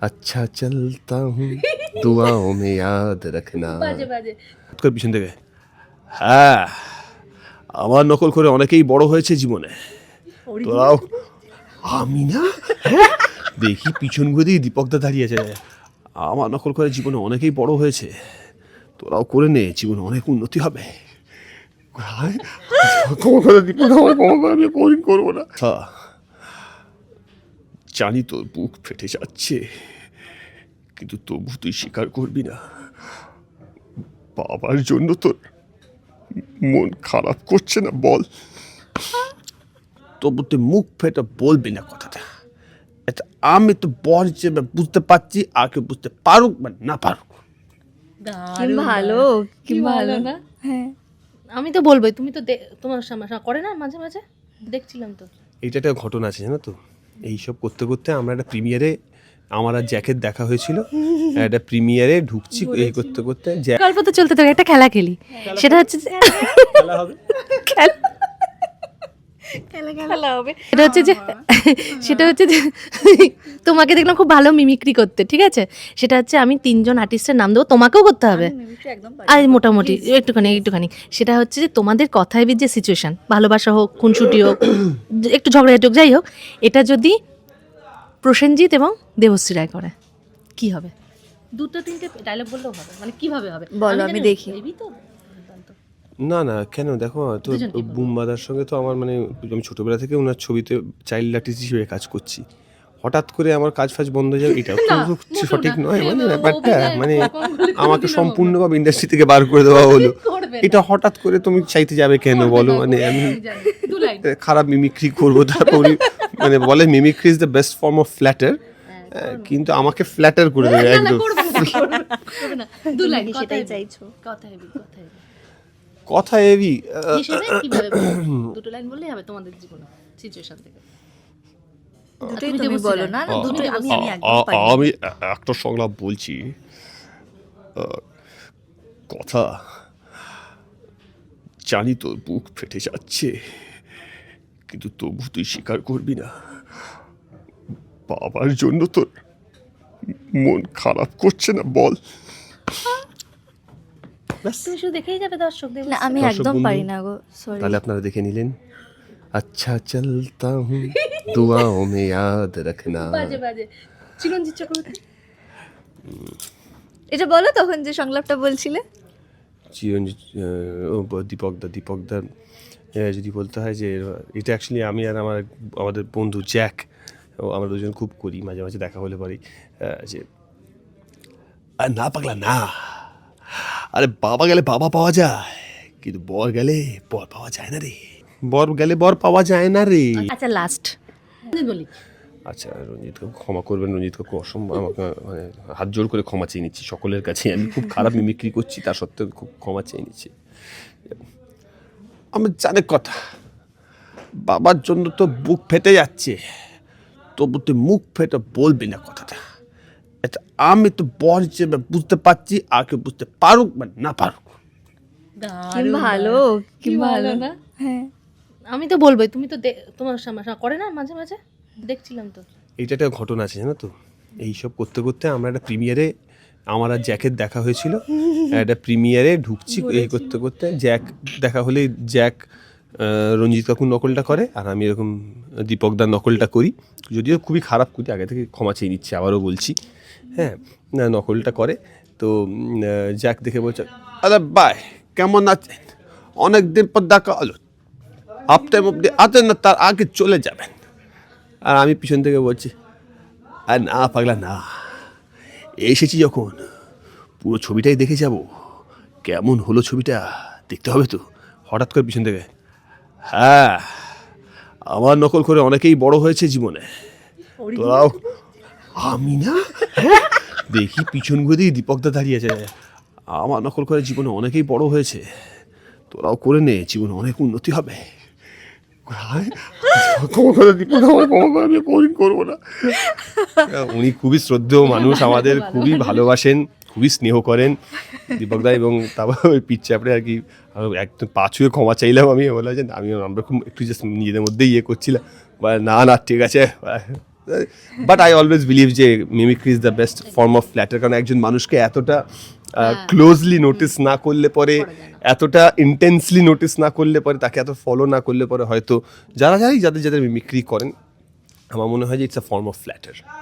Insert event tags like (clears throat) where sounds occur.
আচ্ছা চলতা হুম দুয়াও মে ইয়াদ রাখনা বাজে বাজে কর পিছন থেকে। হ্যাঁ আমার নকল করে অনেকেই বড় হয়েছে জীবনে। তোরাও। আমি না? হ্যাঁ? দেখি পিছন ঘুরে দীপকদা দাঁড়িয়ে আছে। আমার নকল করে জীবনে অনেকেই বড় হয়েছে। তোরাও করে নে জীবনে অনেক উন্নতি হবে। হ্যাঁ? ক্ষমা করে দীপক আমি করব না। হ্যাঁ। জানি তোর বুক ফেটে যাচ্ছে কিন্তু তবু তুই স্বীকার করবি না। বাবার জন্য তোর মন খারাপ করছে না বল। তবু তুই মুখ ফেটে বলবি না কথাটা। এটা আমি তো বল হিসেবে বুঝতে পারছি আর কেউ বুঝতে পারুক বা না পারুক। কি ভালো কি ভালো। না হ্যাঁ। আমি তো বলবোই তুমি তো দে- তোমার সামনে করে না মাঝে মাঝে দেখছিলাম তো। এইটা একটা ঘটনা আছে জানো তো? এইসব করতে করতে আমরা একটা প্রিমিয়ারে আমার আর জ্যাকেট দেখা হয়েছিল একটা প্রিমিয়ারে ঢুকছি এই করতে করতে গল্প তো চলতে থাকে একটা খেলা খেলি। সেটা হচ্ছে খেলা হবে। (laughs) সেটা হচ্ছে যে সেটা হচ্ছে যে তোমাকে দেখলাম খুব ভালো মিমিক্রি করতে ঠিক আছে? সেটা হচ্ছে আমি তিনজন আর্টিস্টের নাম দেবো তোমাকেও করতে হবে। আর মোটামুটি একটুখানি একটুখানি। সেটা হচ্ছে যে তোমাদের কথায় যে সিচুয়েশন ভালোবাসা হোক খুনসুটি হোক (coughs) একটু ঝগড়াঝাটি হোক যাই হোক এটা যদি প্রসেনজিৎ এবং দেবশ্রী রায় করে কি হবে? দুটো তিনটে ডায়লগ বললেও হবে। মানে কীভাবে হবে? বলো, আমি দেখি। তো। না না কেন? দেখো তো কি সঙ্গে তো আমার মানে আমি ছোটবেলা থেকে ওনার ছবিতে চাইল্ড আর্টিস্ট হিসেবে কাজ করছি। হঠাৎ করে আমার কাজ ফাজ বন্ধ হয়ে যাবে এটাও তো সঠিক নয় মানে ব্যাপারটা মানে আমাকে সম্পূর্ণভাবে ইন্ডাস্ট্রি থেকে বার করে দেওয়া হলো। এটা হঠাৎ করে তুমি চাইতে যাবে কেন বলো? মানে আমি জানি। দু লাইন। খারাপ মিমিক্রি করব তারপর মানে বলে mimicry is the best form of flatter কিন্তু আমাকে ফ্ল্যাটার করে দেবে একদম। সেটাই চাইছো? কথা হেবি, কথা। এবি হিসেবে কীভাবে (clears throat) দুটো লাইন বললেই হবে তোমাদের জীবনে সিচুয়েশন থেকে। আমি একটা সংলাপ বলছি। কথা জানি তোর বুক ফেটে যাচ্ছে কিন্তু তবু তুই স্বীকার করবি না। বাবার জন্য তোর মন খারাপ করছে না বল। তুমি শুধু দেখেই যাবে দর্শক না আমি একদম পারি না গো সরি তাহলে আপনারা দেখে নিলেন। আচ্ছা চলতা হুঁ (laughs) দুয়াও মে ইয়াদ রখনা। বাজে বাজে। চিরঞ্জিত চক্রবর্তী। এটা বলো তখন যে সংলাপটা বলছিলে। চিরঞ্জিত ব- দীপকদা দীপকদা আহ, যদি বলতে হয় যে এটা অ্যাকচুয়ালি আমি আর আমার আমাদের বন্ধু জ্যাক ও আমরা দুজন খুব করি মাঝে মাঝে দেখা হলে পারি যে আর না পাগলা না। আরে বাবা গেলে বাবা পাওয়া যায় কিন্তু বর গেলে বর পাওয়া যায় না রে। বর গেলে বর পাওয়া যায় না রে। আচ্ছা লাস্ট বলি। আচ্ছা রঞ্জিতকে ক্ষমা করবেন রঞ্জিতকে অসম্ভব আমাকে মানে হাত জোর করে ক্ষমা চেয়ে নিচ্ছি সকলের কাছে। আমি খুব খারাপ মিমিক্রি করছি তার সত্ত্বেও খুব ক্ষমা চেয়ে নিচ্ছি। আমি জানে কথা বাবার জন্য তো বুক ফেটে যাচ্ছে তবু তুই মুখ ফেটে বলবি না কথাটা। এটা আমি তো বল হিসেবে বুঝতে পারছি আর কেউ বুঝতে পারুক বা না পারুক। কি ভালো কি ভালো। না? হ্যাঁ। আমি তো বলবোই তুমি তো তোমার সামনে করে না মাঝে মাঝে? দেখছিলাম তো। এইটা একটা ঘটনা আছে জানো তো? এইসব করতে করতে আমরা একটা প্রিমিয়ারে আমার আর জ্যাকের দেখা হয়েছিল। একটা প্রিমিয়ারে ঢুকছি এই করতে করতে জ্যাক দেখা হলে জ্যাক রঞ্জিত কাকুর নকলটা করে, আর আমি এরকম দীপক দীপকদার নকলটা করি। যদিও খুবই খারাপ করি আগে থেকে ক্ষমা চেয়ে নিচ্ছি, আবারও বলছি। হ্যাঁ নকলটা করে। তো জ্যাক দেখে বলছে, আরে বাই কেমন আছেন? অনেক দিন পর দেখা হলো। আপনি অব্দি আছেন না, তার আগে চলে যাবেন। আর আমি পিছন থেকে বলছি, আর না, পাগলা, না। এসেছি যখন, পুরো ছবিটাই দেখে যাব। কেমন হলো ছবিটা, দেখতে হবে তো। হঠাৎ করে পিছন থেকে হ্যাঁ আমার নকল করে অনেকেই বড় হয়েছে জীবনে। তোরাও। আমি না? হ্যাঁ? দেখি পিছন ঘুরে দিই দীপকদা দাঁড়িয়ে আছে। আমার নকল করে জীবনে অনেকেই বড় হয়েছে। তোরাও করে নে জীবনে অনেক উন্নতি হবে। ক্ষমা করে দীপক আমার ক্ষমা করে আমি কোনোদিন করব না। উনি খুবই শ্রদ্ধেয় মানুষ আমাদের খুবই ভালোবাসেন। খুবই স্নেহ করেন দীপকদা এবং তারপর ওই পিচ চাপড়ে আর কি একদম পা ছুঁয়ে ক্ষমা চাইলাম আমি বললাম যে আমি আমরা খুব একটু জাস্ট নিজেদের মধ্যেই ইয়ে করছিলাম। না না ঠিক আছে। বাট আই অলওয়েজ বিলিভ যে mimicry is the best form of flatter কারণ একজন মানুষকে এতটা ক্লোজলি নোটিস না করলে পরে এতটা ইন্টেন্সলি নোটিস না করলে পরে তাকে এত ফলো না করলে পরে হয়তো যারা যারাই যাদের যাদের মিমিক্রি করেন আমার মনে হয় যে it's a form of flatter